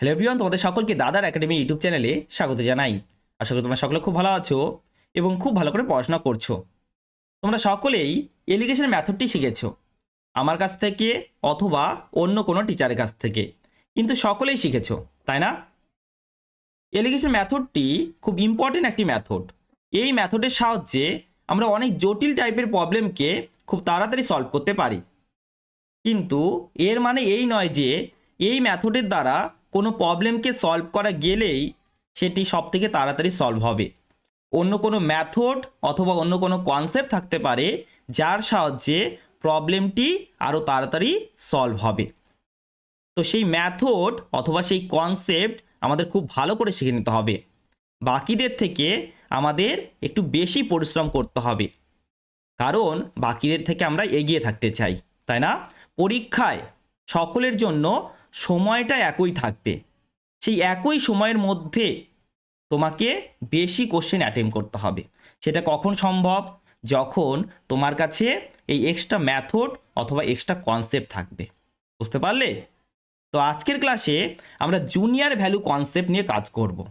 Hello everyone তোমাদের সকলকে দাদার একাডেমি ইউটিউব চ্যানেলে স্বাগত জানাই। আশা করি তোমরা সকলে খুব ভালো আছো এবং খুব ভালো করে পড়াশোনা করছ। তোমরা সকলেই এলিগেশন ম্যাথডটি শিখেছো। আমার কাছ থেকে অথবা অন্য কোনো টিচারের কাছ থেকে। কিন্তু সকলেই শিখেছো, তাই না? এলিগেশন ম্যাথডটি খুব ইম্পর্টেন্ট একটি ম্যাথড এই ম্যাথডের সাহায্যে আমরা অনেক জটিল টাইপের প্রবলেমকে খুব তাড়াতাড়ি সলভ করতে পারি। কিন্তু এর মানে এই নয় যে এই ম্যাথডের দ্বারা কোনো প্রবলেমকে সলভ করা গেলেই সেটি সব থেকে তাড়াতাড়ি সলভ হবে। অন্য কোনো ম্যাথড অথবা অন্য কোনো কনসেপ্ট থাকতে পারে যার সাহায্যে প্রবলেমটি আরও তাড়াতাড়ি সলভ হবে। তো সেই ম্যাথড অথবা সেই কনসেপ্ট আমাদের খুব ভালো করে শিখে নিতে হবে। বাকিদের থেকে আমাদের একটু বেশি পরিশ্রম করতে হবে। কারণ বাকিদের থেকে আমরা এগিয়ে থাকতে চাই, তাই না? পরীক্ষায় সকলের জন্য সময়টা একই থাকবে। সেই একই সময়ের মধ্যে তোমাকে বেশি কোশ্চেন অ্যাটেম্প করতে হবে। সেটা কখন সম্ভব? যখন তোমার কাছে এই এক্সট্রা ম্যাথড অথবা এক্সট্রা কনসেপ্ট থাকবে। বুঝতে পারলে? তো আজকের ক্লাসে আমরা জুনিয়র ভ্যালু কনসেপ্ট নিয়ে কাজ করব।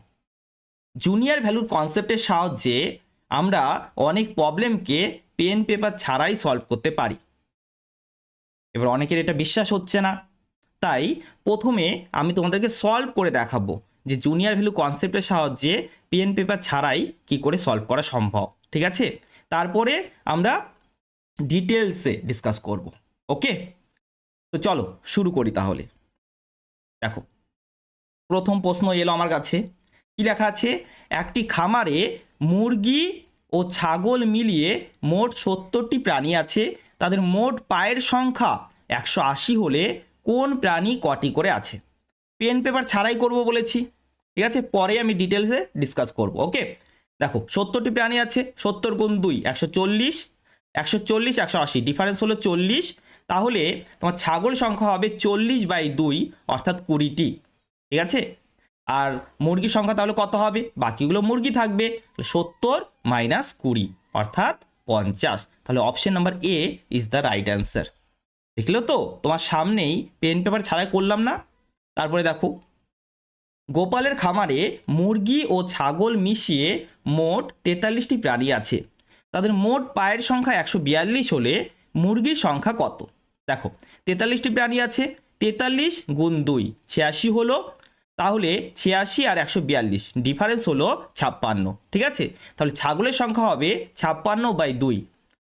জুনিয়র ভ্যালুর কনসেপ্টের সাহায্যে আমরা অনেক প্রবলেমকে পেন পেপার ছাড়াই সলভ করতে পারি। এবার অনেকের এটা বিশ্বাস হচ্ছে না। তাই প্রথমে আমি তোমাদেরকে সলভ করে দেখাবো যে জুনিয়র ভ্যালু কনসেপ্টের সাহায্যে পেন পেপার ছাড়াই কি করে সলভ করা সম্ভব, ঠিক আছে? তারপরে আমরা ডিটেলসে ডিসকাস করব ওকে তো চলো শুরু করি তাহলে। দেখো, প্রথম প্রশ্ন এলো আমার কাছে। কি লেখা আছে? একটি খামারে মুরগি ও ছাগল মিলিয়ে মোট সত্তরটি প্রাণী আছে, তাদের মোট পায়ের সংখ্যা একশো আশি হলে কোন প্রাণী কটি করে আছে? পেন পেপার ছাড়াই করব বলেছি, ঠিক আছে? পরে আমি ডিটেলসে ডিসকাস করব ওকে দেখো, সত্তরটি প্রাণী আছে, সত্তর গুণ দুই, একশো চল্লিশ একশো চল্লিশ, একশো আশি ডিফারেন্স হলো চল্লিশ, তাহলে তোমার ছাগল সংখ্যা হবে চল্লিশ বাই দুই, অর্থাৎ কুড়িটি, ঠিক আছে? আর মুরগির সংখ্যা তাহলে কত হবে? বাকিগুলো মুরগি থাকবে সত্তর মাইনাস কুড়ি, অর্থাৎ পঞ্চাশ, তাহলে option number A is the right answer দেখল তো? তোমার সামনেই পেন পেপার ছাড়াই করলাম না? তারপরে দেখো। গোপালের খামারে মুরগি ও ছাগল মিশিয়ে মোট তেতাল্লিশটি প্রাণী আছে। তাদের মোট পায়ের সংখ্যা একশো বিয়াল্লিশ হলে মুরগির সংখ্যা কত? দেখো, তেতাল্লিশটি প্রাণী আছে। তেতাল্লিশ গুণ দুই, ছিয়াশি হলো, তাহলে ছিয়াশি আর একশো বিয়াল্লিশ। ডিফারেন্স হলো ছাপ্পান্ন, ঠিক আছে? তাহলে ছাগলের সংখ্যা হবে ছাপ্পান্ন বাই দুই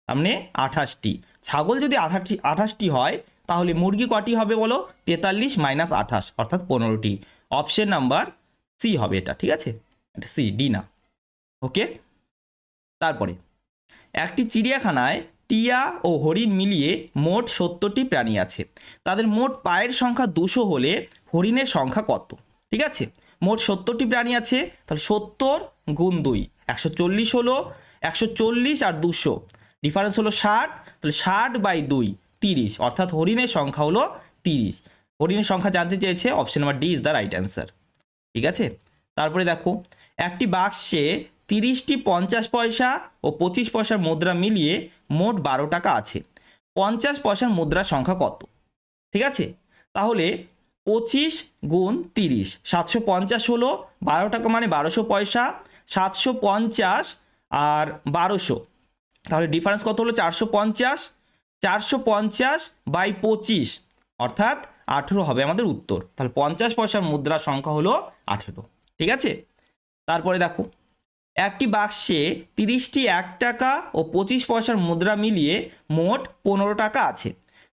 সামনে আঠাশটি। ছাগল যদি আঠাশটি আঠাশটি হয়, তাহলে মুরগি কটি হবে বলো? তেতাল্লিশ মাইনাস আঠাশ, অর্থাৎ পনেরোটি। অপশন নাম্বার সি হবে এটা, ঠিক আছে? এটা সি ডি না। ওকে? তারপরে, একটি চিড়িয়াখানায় টিয়া ও হরিণ মিলিয়ে মোট সত্তরটি প্রাণী আছে। তাদের মোট পায়ের সংখ্যা দুশো হলে হরিণের সংখ্যা কত? ঠিক আছে? মোট সত্তরটি প্রাণী আছে, তাহলে সত্তর গুণ দুই, একশো চল্লিশ হলো, একশো চল্লিশ আর দুশো। ডিফারেন্স হলো ষাট, তাহলে ষাট বাই দুই, তিরিশ। অর্থাৎ হরিণের সংখ্যা হলো তিরিশ। হরিণের সংখ্যা জানতে চেয়েছে option number D is the right answer ঠিক আছে? তারপরে দেখো, একটি বাক্সে তিরিশটি পঞ্চাশ পয়সা ও পঁচিশ পয়সার মুদ্রা মিলিয়ে মোট বারো টাকা আছে। পঞ্চাশ পয়সার মুদ্রার সংখ্যা কত? ঠিক আছে? তাহলে পঁচিশ গুণ তিরিশ, সাতশো পঞ্চাশ হলো বারো টাকা মানে বারোশো পয়সা, সাতশো পঞ্চাশ আর বারোশো। তাহলে ডিফারেন্স কত হলো? চারশো পঞ্চাশ চারশো পঞ্চাশ বাই পঁচিশ। অর্থাৎ আঠেরো হবে আমাদের উত্তর। তাহলে পঞ্চাশ পয়সার মুদ্রার সংখ্যা হলো আঠেরো। ঠিক আছে? তারপরে দেখো, একটি বাক্সে তিরিশটি এক টাকা ও পঁচিশ পয়সার মুদ্রা মিলিয়ে মোট পনেরো টাকা আছে।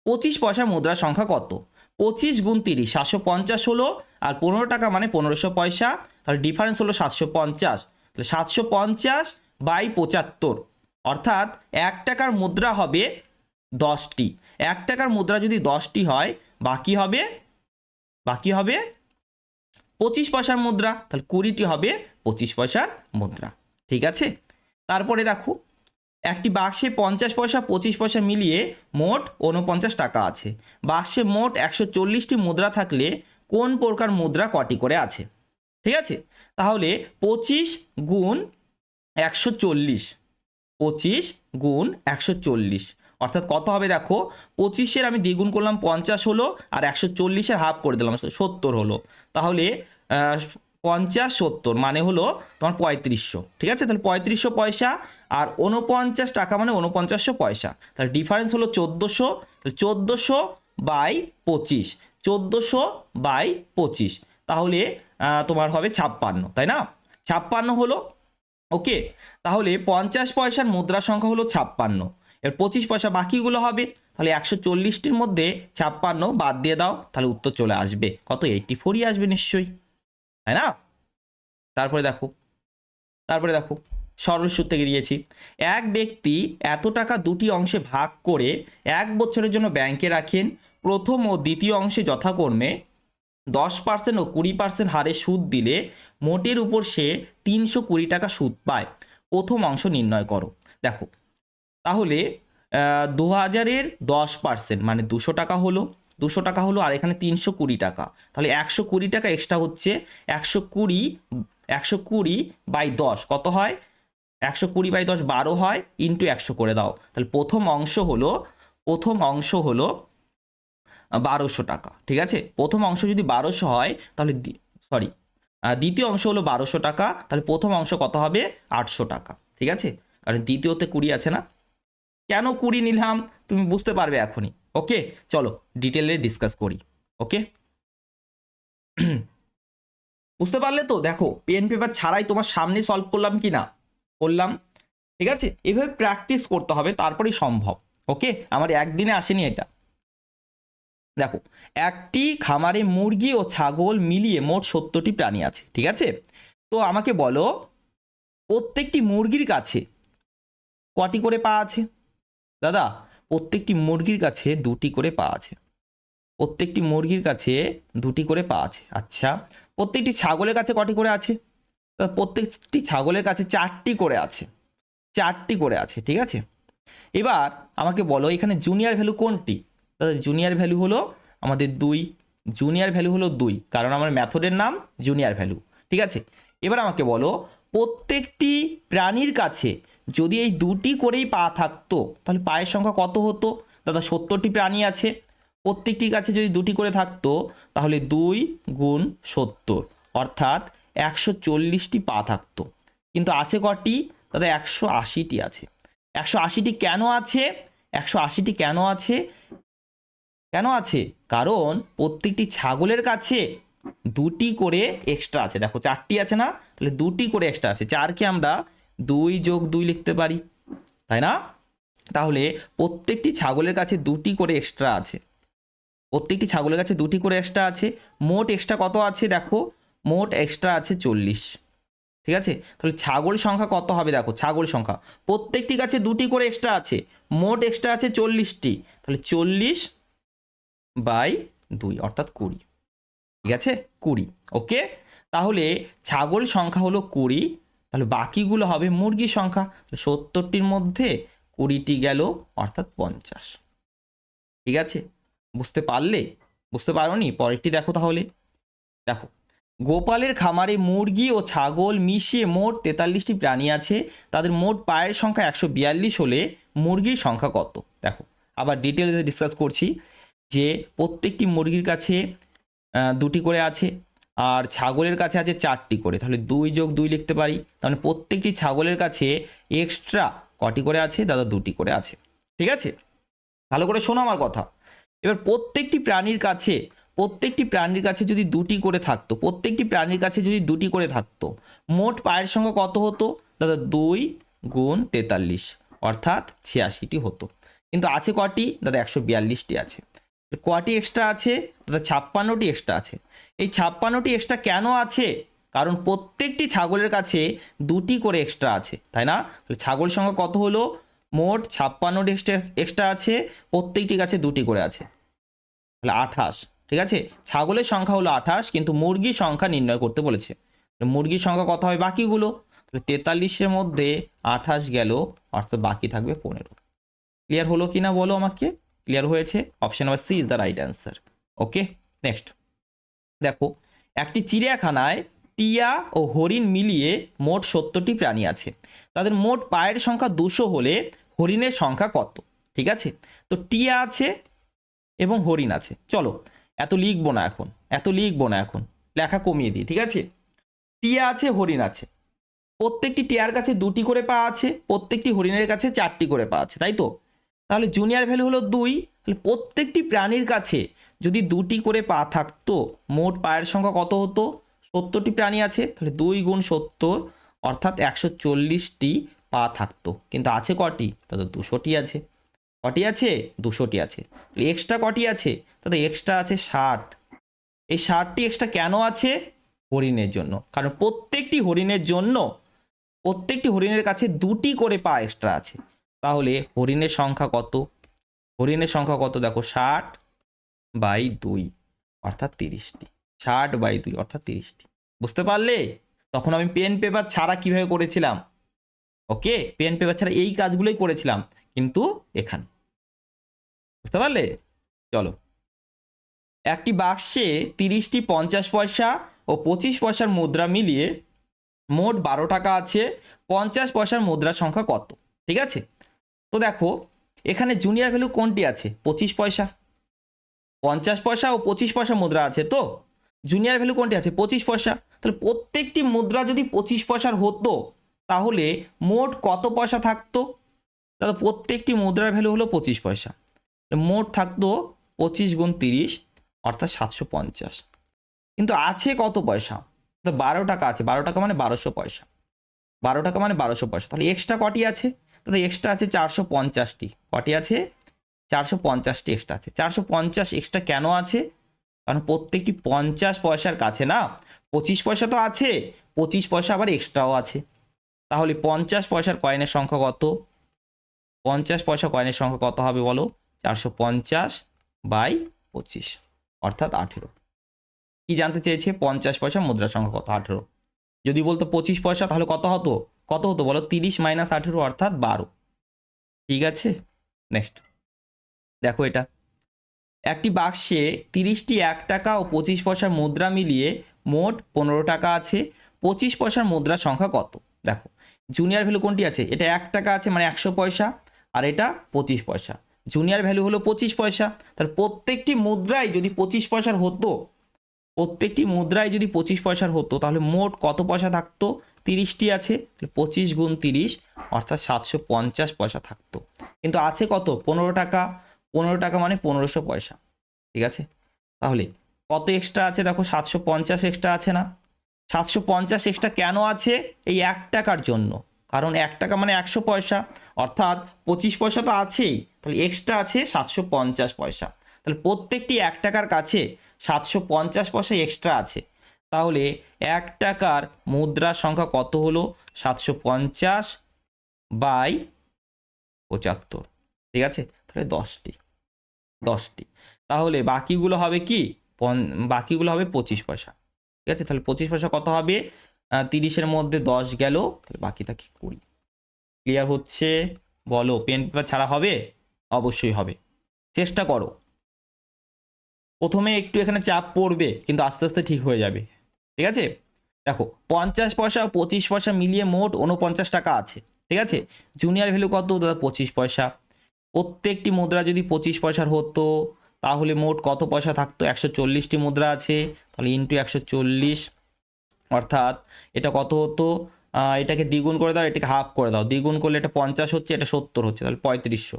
পঁচিশ পয়সার মুদ্রার সংখ্যা কত? পঁচিশ গুণ তিরিশ, সাতশো পঞ্চাশ হলো, আর পনেরো টাকা মানে পনেরোশো পয়সা। তাহলে ডিফারেন্স হলো সাতশো পঞ্চাশ। তাহলে সাতশো পঞ্চাশ বাই পঁচাত্তর। অর্থাৎ এক টাকার মুদ্রা হবে দশটি। এক টাকার মুদ্রা যদি দশটি হয়, বাকি হবে বাকি হবে পঁচিশ পয়সার মুদ্রা। তাহলে কুড়িটি হবে পঁচিশ পয়সার মুদ্রা। ঠিক আছে? তারপরে দেখো, একটি বাক্সে পঞ্চাশ পয়সা, পঁচিশ পয়সা মিলিয়ে মোট উনপঞ্চাশ টাকা আছে। বাক্সে মোট একশো চল্লিশটি মুদ্রা থাকলে কোন প্রকার মুদ্রা কটি করে আছে? ঠিক আছে? তাহলে পঁচিশ গুণ একশো চল্লিশ। পঁচিশ গুণ একশো চল্লিশ। অর্থাৎ কত হবে দেখো? পঁচিশের আমি দ্বিগুণ করলাম পঞ্চাশ হলো আর একশো চল্লিশের হাফ করে দিলাম সত্তর হলো। তাহলে পঞ্চাশ সত্তর মানে হলো তোমার পঁয়ত্রিশশো। ঠিক আছে? তাহলে পঁয়ত্রিশশো পয়সা আর উনপঞ্চাশ টাকা মানে উনপঞ্চাশশো পয়সা। তাহলে ডিফারেন্স হলো চোদ্দোশো। তাহলে চোদ্দোশো বাই পঁচিশ। চোদ্দোশো বাই পঁচিশ। তাহলে তোমার হবে ছাপ্পান্ন, তাই না? ছাপ্পান্ন হলো ওকে, তাহলে পঞ্চাশ পয়সার মুদ্রা সংখ্যা হলো ছাপ্পান্ন। এর পঁচিশ পয়সা বাকিগুলো হবে, তাহলে একশো চল্লিশটির মধ্যে ছাপ্পান্ন বাদ দিয়ে দাও, তাহলে উত্তর চলে আসবে। কত? এইটটি ফোরই আসবে নিশ্চয়ই। তাই না? তারপরে দেখো তারপরে দেখো, সরল সূত্র দিয়েছি। এক ব্যক্তি এত টাকা দুটি অংশে ভাগ করে এক বছরের জন্য ব্যাংকে রাখেন, প্রথম ও দ্বিতীয় অংশে যথাক্রমে দশ পার্সেন্ট ও কুড়ি পার্সেন্ট হারে সুদ দিলে মোটের উপর সে তিনশো কুড়ি টাকা সুদ পায়। প্রথম অংশ নির্ণয় করো। দেখো, তাহলে দু হাজারের দশ পার্সেন্ট মানে দুশো টাকা হলো, দুশো টাকা হলো আর এখানে তিনশো কুড়ি টাকা। তাহলে একশো কুড়ি টাকা এক্সট্রা হচ্ছে একশো কুড়ি একশো কুড়ি বাই দশ। কত হয়? একশো কুড়ি বাই দশ বারো হয় ইন্টু একশো করে দাও। তাহলে প্রথম অংশ হলো, প্রথম অংশ হলো বারোশো টাকা, ঠিক আছে? প্রথম অংশ যদি বারোশো হয়, তাহলে সরি দ্বিতীয় অংশ হলো বারোশো টাকা, তাহলে প্রথম অংশ কত হবে? আটশো টাকা, ঠিক আছে? কারণ দ্বিতীয়তে কুড়ি আছে না? কেন কুড়ি নিলাম? তুমি বুঝতে পারবে এখনই, ওকে? চলো ডিটেলে ডিসকাস করি, ওকে? বুঝতে পারলে তো? দেখো পেন পেপার ছাড়াই তোমার সামনে সলভ করলাম কি না? করলাম, ঠিক আছে? এভাবে প্র্যাকটিস করতে হবে, তারপরেই সম্ভব, ওকে? আমার একদিনে আসেনি এটা। দেখো, একটি খামারে মুরগি ও ছাগল মিলিয়ে মোট সত্তরটি প্রাণী আছে, ঠিক আছে? তো আমাকে বলো, প্রত্যেকটি মুরগির কাছে কটি করে পা আছে? দাদা, প্রত্যেকটি মুরগির কাছে দুটি করে পা আছে। প্রত্যেকটি মুরগির কাছে দুটি করে পা আছে। আচ্ছা প্রত্যেকটি ছাগলের কাছে কটি করে আছে? প্রত্যেকটি ছাগলের কাছে চারটি করে আছে। চারটি করে আছে, ঠিক আছে? এবার আমাকে বলো, এখানে জুনিয়র ভ্যালু কোনটি? দাদা জুনিয়র ভ্যালু হলো আমাদের দুই জুনিয়র ভ্যালু হলো দুই, কারণ আমার ম্যাথডের নাম জুনিয়র ভ্যালু ঠিক আছে? এবার আমাকে বলো, প্রত্যেকটি প্রাণীর কাছে যদি এই দুটি করেই পা থাকতো, তাহলে পায়ের সংখ্যা কত হতো? দাদা, সত্তরটি প্রাণী আছে। প্রত্যেকটির কাছে যদি দুটি করে থাকতো, তাহলে দুই গুণ সত্তর, অর্থাৎ একশো চল্লিশটি পা থাকতো। কিন্তু আছে কটি? দাদা, একশো আশিটি আছে। একশো আশিটি কেন আছে? একশো আশিটি কেন আছে? কেন আছে? কারণ প্রত্যেকটি ছাগলের কাছে দুটি করে এক্সট্রা আছে। দেখো চারটি আছে না? তাহলে দুটি করে এক্সট্রা আছে। চারকে আমরা দুই যোগ দুই লিখতে পারি। তাই না? তাহলে প্রত্যেকটি ছাগলের কাছে দুটি করে এক্সট্রা আছে। প্রত্যেকটি ছাগলের কাছে দুটি করে এক্সট্রা আছে। মোট এক্সট্রা কত আছে দেখো? মোট এক্সট্রা আছে চল্লিশ। ঠিক আছে? তাহলে ছাগল সংখ্যা কত হবে দেখো? ছাগল সংখ্যা। প্রত্যেকটি কাছে দুটি করে এক্সট্রা আছে। মোট এক্সট্রা আছে চল্লিশটি। তাহলে চল্লিশ বাই দুই, অর্থাৎ কুড়ি। ঠিক আছে? কুড়ি। ওকে? তাহলে ছাগল সংখ্যা হলো কুড়ি, তাহলে বাকিগুলো হবে মুরগির সংখ্যা। সত্তরটির মধ্যে কুড়িটি গেল, অর্থাৎ পঞ্চাশ। ঠিক আছে? বুঝতে পারলে? বুঝতে পারোনি? পরেরটি দেখো তাহলে। দেখো, গোপালের খামারে মুরগি ও ছাগল মিশিয়ে মোট তেতাল্লিশটি প্রাণী আছে। তাদের মোট পায়ের সংখ্যা একশো বিয়াল্লিশ হলে মুরগির সংখ্যা কত? দেখো, আবার ডিটেলসে ডিসকাস করছি। যে প্রত্যেকটি মুরগির কাছে দুটি করে আছে আর ছাগলের কাছে আছে চারটি করে। তাহলে দুই যোগ দুই লিখতে পারি। তাহলে প্রত্যেকটি ছাগলের কাছে এক্সট্রা কটি করে আছে? দাদা, দুটি করে আছে। ঠিক আছে? ভালো করে শোনো আমার কথা। এবার প্রত্যেকটি প্রাণীর কাছে, প্রত্যেকটি প্রাণীর কাছে যদি দুটি করে থাকতো, প্রত্যেকটি প্রাণীর কাছে যদি দুটি করে থাকতো, মোট পায়ের সংখ্যা কত হতো? দাদা, দুই গুণ তেতাল্লিশ, অর্থাৎ ছিয়াশিটি হতো। কিন্তু আছে কটি? দাদা, একশো বিয়াল্লিশটি আছে। কটি এক্সট্রা আছে? দাদা ছাপ্পান্নটি এক্সট্রা আছে। এই ছাপ্পান্নটি এক্সট্রা কেন আছে? কারণ প্রত্যেকটি ছাগলের কাছে দুটি করে এক্সট্রা আছে, তাই না? তাহলে ছাগল সংখ্যা কত হলো? মোট ছাপ্পান্নটি এক্সট্রা এক্সট্রা আছে প্রত্যেকটি কাছে দুটি করে আছে। তাহলে আঠাশ, ঠিক আছে? ছাগলের সংখ্যা হলো আঠাশ, কিন্তু মুরগির সংখ্যা নির্ণয় করতে বলেছে। মুরগির সংখ্যা কত হয়? বাকিগুলো। তাহলে তেতাল্লিশের মধ্যে আঠাশ গেল, অর্থাৎ বাকি থাকবে পনেরো। ক্লিয়ার হলো কি না বলো আমাকে? ক্লিয়ার হয়েছে? Option number C is the right answer okay next দেখো, একটি চিড়িয়াখানায় টিয়া ও হরিণ মিলিয়ে মোট সত্তরটি প্রাণী আছে। তাদের মোট পায়ের সংখ্যা দুশো হলে হরিণের সংখ্যা কত? ঠিক আছে? তো টিয়া আছে এবং হরিণ আছে। চলো, এত লিখব না এখন, এত লিখব না এখন। লেখা কমিয়ে দিই, ঠিক আছে? টিয়া আছে, হরিণ আছে। প্রত্যেকটি টিয়ার কাছে দুটি করে পা আছে, প্রত্যেকটি হরিণের কাছে চারটি করে পা আছে, তাই তো? তাহলে জুনিয়র ভ্যালু হলো দুই। তাহলে প্রত্যেকটি প্রাণীর কাছে যদি দুটি করে পা থাকতো, মোট পায়ের সংখ্যা কত হতো? সত্তরটি প্রাণী আছে, তাহলে দুই গুণ সত্তর, অর্থাৎ একশো চল্লিশটি পা থাকতো। কিন্তু আছে কটি? তাদের দুশোটি আছে। কটি আছে? দুশোটি আছে। এক্সট্রা কটি আছে? তাদের এক্সট্রা আছে ষাট। এই ষাটটি এক্সট্রা কেন আছে? হরিণের জন্য। কারণ প্রত্যেকটি হরিণের জন্য, প্রত্যেকটি হরিণের কাছে দুটি করে পা এক্সট্রা আছে। তাহলে হরিণের সংখ্যা কত? হরিণের সংখ্যা কত? দেখো, ষাট বাই দুই, অর্থাৎ তিরিশটি। ষাট বাই দুই, অর্থাৎ তিরিশটি। বুঝতে পারলে? তখন আমি পেন পেপার ছাড়া কীভাবে করেছিলাম? ওকে পেন পেপার ছাড়া এই কাজগুলোই করেছিলাম, কিন্তু এখানে। বুঝতে পারলে? চলো। একটি বাক্সে তিরিশটি পঞ্চাশ পয়সা ও পঁচিশ পয়সার মুদ্রা মিলিয়ে মোট বারো টাকা আছে, পঞ্চাশ পয়সার মুদ্রার সংখ্যা কত? ঠিক আছে? তো দেখো, এখানে জুনিয়র ভ্যালু কোনটি আছে? পঁচিশ পয়সা। পঞ্চাশ পয়সা ও পঁচিশ পয়সা মুদ্রা আছে তো? জুনিয়র ভ্যালু কোনটি আছে? পঁচিশ পয়সা। তাহলে প্রত্যেকটি মুদ্রা যদি পঁচিশ পয়সার হতো, তাহলে মোট কত পয়সা থাকতো? তাহলে প্রত্যেকটি মুদ্রার ভ্যালু হলো পঁচিশ পয়সা। মোট থাকতো পঁচিশ গুণ তিরিশ, অর্থাৎ সাতশো পঞ্চাশ। কিন্তু আছে কত পয়সা? তো বারো টাকা আছে। বারো টাকা মানে বারোশো পয়সা। বারো টাকা মানে বারোশো পয়সা। তাহলে এক্সট্রা কটি আছে? তাহলে এক্সট্রা আছে চারশো পঞ্চাশটি। কটি আছে? চারশো পঞ্চাশটি এক্সট্রা আছে। চারশো পঞ্চাশ এক্সট্রা কেন আছে? কারণ প্রত্যেকটি পঞ্চাশ পয়সার কাছে না, পঁচিশ পয়সা তো আছে, পঁচিশ পয়সা আবার এক্সট্রাও আছে। তাহলে পঞ্চাশ পয়সার কয়েনের সংখ্যা কত? পঞ্চাশ পয়সা কয়েনের সংখ্যা কত হবে বলো? চারশো পঞ্চাশ বাই পঁচিশ, অর্থাৎ আঠেরো। কি জানতে চেয়েছে? পঞ্চাশ পয়সা মুদ্রার সংখ্যা কত? আঠেরো। যদি বলতো পঁচিশ পয়সা তাহলে কত হতো? কত হতো বলো? তিরিশ মাইনাস আঠেরো অর্থাৎ বারো। ঠিক আছে? নেক্সট দেখো এটা। একটি বাক্সে তিরিশটি এক টাকা ও পঁচিশ পয়সার মুদ্রা মিলিয়ে মোট পনেরো টাকা আছে। পঁচিশ পয়সার মুদ্রার সংখ্যা কত? দেখো। জুনিয়র ভ্যালু কোনটি আছে? এটা এক টাকা আছে মানে একশো পয়সা। আর এটা পঁচিশ পয়সা। জুনিয়র ভ্যালু হলো পঁচিশ পয়সা। তাহলে প্রত্যেকটি মুদ্রায় যদি পঁচিশ পয়সার হতো, প্রত্যেকটি মুদ্রায় যদি পঁচিশ পয়সার হতো, তাহলে মোট কত পয়সা থাকতো? তিরিশটি আছে পঁচিশ গুণ তিরিশ, অর্থাৎ সাতশো পঞ্চাশ পয়সা থাকতো। কিন্তু আছে কত? পনেরো টাকা। পনেরো টাকা মানে পনেরোশো পয়সা। ঠিক আছে? তাহলে কত এক্সট্রা আছে? দেখো, সাতশো পঞ্চাশ এক্সট্রা আছে না? সাতশো পঞ্চাশ এক্সট্রা কেন আছে? এই এক টাকার জন্য। কারণ এক টাকা মানে একশো পয়সা। অর্থাৎ পঁচিশ পয়সা তো আছেই। তাহলে এক্সট্রা আছে সাতশো পঞ্চাশ পয়সা। তাহলে প্রত্যেকটি এক টাকার কাছে সাতশো পঞ্চাশ পয়সা এক্সট্রা আছে। তাহলে এক টাকার মুদ্রার সংখ্যা কত হলো? সাতশো পঞ্চাশ বাই পঁচাত্তর। ঠিক আছে? তাহলে দশটি। দশটি। তাহলে বাকিগুলো হবে কি? বাকিগুলো হবে পঁচিশ পয়সা। ঠিক আছে? তাহলে পঁচিশ পয়সা কত হবে? তিরিশের মধ্যে দশ গেল। তাহলে বাকি থাকে কুড়ি? ক্লিয়ার হচ্ছে? বলো, পেন পেপার ছাড়া হবে? অবশ্যই হবে। চেষ্টা করো। প্রথমে একটু এখানে চাপ পড়বে, কিন্তু আস্তে আস্তে ঠিক হয়ে যাবে। ঠিক আছে? দেখো, পঞ্চাশ পয়সা পঁচিশ পয়সা মিলিয়ে মোট উনপঞ্চাশ টাকা আছে, ঠিক আছে? জুনিয়র ভ্যালু কত? দাদা, পঁচিশ পয়সা। প্রত্যেকটি মুদ্রা যদি পঁচিশ পয়সার হতো, তাহলে মোট কত পয়সা থাকতো? একশো চল্লিশটি মুদ্রা আছে, তাহলে ইন্টু একশো চল্লিশ। অর্থাৎ এটা কত হতো? এটাকে দ্বিগুণ করে দাও, এটাকে হাফ করে দাও। দ্বিগুণ করলে এটা পঞ্চাশ হচ্ছে, এটা সত্তর হচ্ছে, তাহলে পঁয়ত্রিশশো।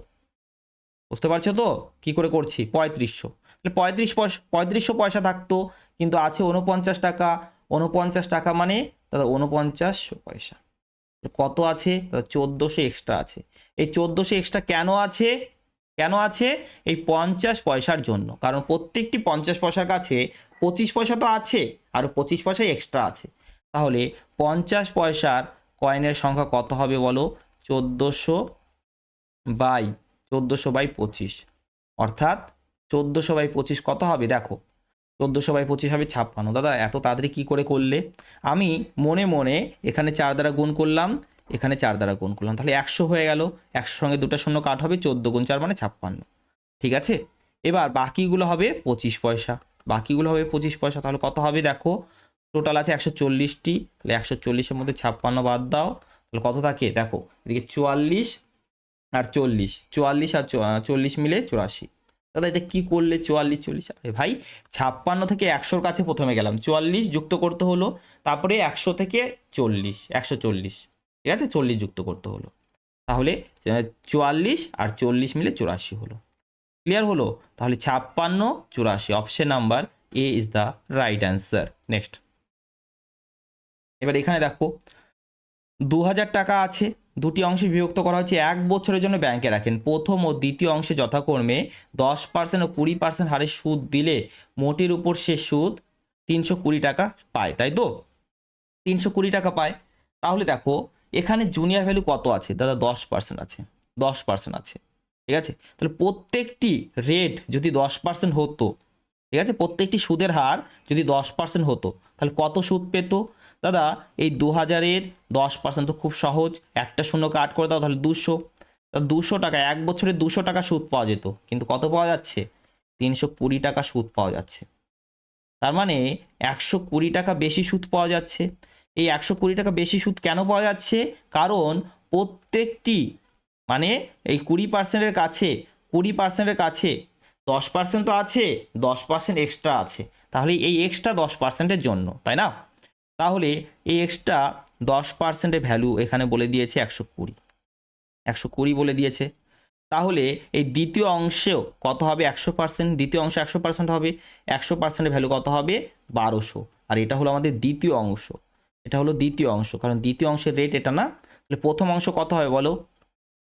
বুঝতে পারছ তো? কি করে করছি? পঁয়ত্রিশশো। তাহলে পঁয়ত্রিশ পয়সা, পঁয়ত্রিশশো পয়সা থাকতো কিন্তু আছে উনপঞ্চাশ টাকা উনপঞ্চাশ টাকা মানে দাদা উনপঞ্চাশ পয়সা। কত আছে? দাদা চোদ্দোশো এক্সট্রা আছে। এই চোদ্দোশো এক্সট্রা কেন আছে? কেন আছে? এই পঞ্চাশ পয়সার জন্য। কারণ প্রত্যেকটি পঞ্চাশ পয়সার কাছে পঁচিশ পয়সা তো আছে আর পঁচিশ পয়সা এক্সট্রা আছে। তাহলে পঞ্চাশ পয়সার কয়েনের সংখ্যা কত হবে বলো? চোদ্দোশো বাই চোদ্দোশো বাই পঁচিশ। অর্থাৎ চোদ্দোশো বাই পঁচিশ কত হবে? দেখো চোদ্দোশো বাই পঁচিশ হবে ছাপ্পান্ন। দাদা, এত তাড়াতাড়ি কী করে করলে? আমি মনে মনে এখানে চার দ্বারা গুণ করলাম, এখানে চার দ্বারা গুণ করলাম। তাহলে একশো হয়ে গেল। একশোর সঙ্গে দুটো শূন্য কাট হবে, চোদ্দ গুণ চার মানে ছাপ্পান্ন। ঠিক আছে? এবার বাকিগুলো হবে পঁচিশ পয়সা। বাকিগুলো হবে পঁচিশ পয়সা, তাহলে কত হবে দেখো? টোটাল আছে একশো চল্লিশটি। তাহলে একশো চল্লিশের মধ্যে ছাপ্পান্ন বাদ দাও। তাহলে কত থাকে? দেখো, এদিকে চুয়াল্লিশ আর চল্লিশ। চুয়াল্লিশ আর চল্লিশ মিলে চুরাশি। দাদা, এটা কি করলে? চুয়াল্লিশ, চল্লিশ। আরে ভাই, ছাপ্পান্ন থেকে একশোর কাছে প্রথমে গেলাম। চুয়াল্লিশ যুক্ত করতে হলো, তারপরে একশো থেকে চল্লিশ, একশো চল্লিশ। ঠিক আছে? চল্লিশ যুক্ত করতে হলো। তাহলে চুয়াল্লিশ আর চল্লিশ মিলে চুরাশি হলো। ক্লিয়ার হলো? তাহলে ছাপ্পান্ন, চুরাশি। Option number A is the right answer next এবার এখানে দেখো দু হাজার টাকা আছে। দুটি অংশে বিভক্ত করা হচ্ছে এক বছরের জন্য ব্যাংকে রাখেন। প্রথম ও দ্বিতীয় অংশে যথাক্রমে দশ পার্সেন্ট ও কুড়ি পার্সেন্ট হারে সুদ দিলে মোটের উপর সে সুদ তিনশো কুড়ি টাকা পায়, তাই তো? তিনশো কুড়ি টাকা পায়। তাহলে দেখো, এখানে জুনিয়র ভ্যালু কত আছে? দাদা, দশ পার্সেন্ট আছে। দশ পার্সেন্ট আছে। ঠিক আছে? তাহলে প্রত্যেকটি রেট যদি দশ পার্সেন্ট হতো, ঠিক আছে? প্রত্যেকটি সুদের হার যদি দশ পার্সেন্ট হতো, তাহলে কত সুদ পেতো? দাদা, এই দু হাজারের দশ পার্সেন্ট তো খুব সহজ। একটা শূন্য কাট করে দাও, তাহলে দুশো। দুশো টাকা, এক বছরে দুশো টাকা সুদ পাওয়া যেত, কিন্তু কত পাওয়া যাচ্ছে? তিনশো কুড়ি টাকা সুদ পাওয়া যাচ্ছে। তার মানে একশো কুড়ি টাকা বেশি সুদ পাওয়া যাচ্ছে। এই একশো কুড়ি টাকা বেশি সুদ কেন পাওয়া যাচ্ছে? কারণ প্রত্যেকটি মানে এই কুড়ি পার্সেন্টের কাছে, কুড়ি পার্সেন্টের কাছে দশ পার্সেন্ট তো আছে, দশ পার্সেন্ট এক্সট্রা আছে। তাহলে এই এক্সট্রা দশ পার্সেন্টের জন্য, তাই না? তাহলে এই এক্সট্রা দশ পার্সেন্টের ভ্যালু এখানে বলে দিয়েছে একশো কুড়ি। একশো কুড়ি বলে দিয়েছে। তাহলে এই দ্বিতীয় অংশেও কত হবে একশো পার্সেন্ট দ্বিতীয় অংশ একশো পার্সেন্ট হবে। একশো পার্সেন্টের ভ্যালু কত হবে? বারোশো। আর এটা হলো আমাদের দ্বিতীয় অংশ। এটা হলো দ্বিতীয় অংশ। কারণ দ্বিতীয় অংশের রেট এটা না? তাহলে প্রথম অংশ কত হবে বলো?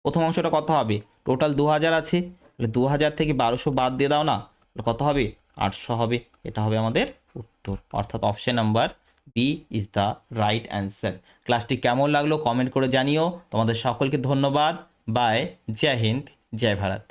প্রথম অংশটা কত হবে? টোটাল দু হাজার আছে। তাহলে দু হাজার থেকে বারোশো বাদ দিয়ে দাও না। কত হবে? আটশো হবে। এটা হবে আমাদের উত্তর। অর্থাৎ option number B is the right answer ক্লাসটি কেমন লাগল? কমেন্ট করে জানিও। তোমাদের সকলকে ধন্যবাদ। বাই জয় হিন্দ জয় ভারত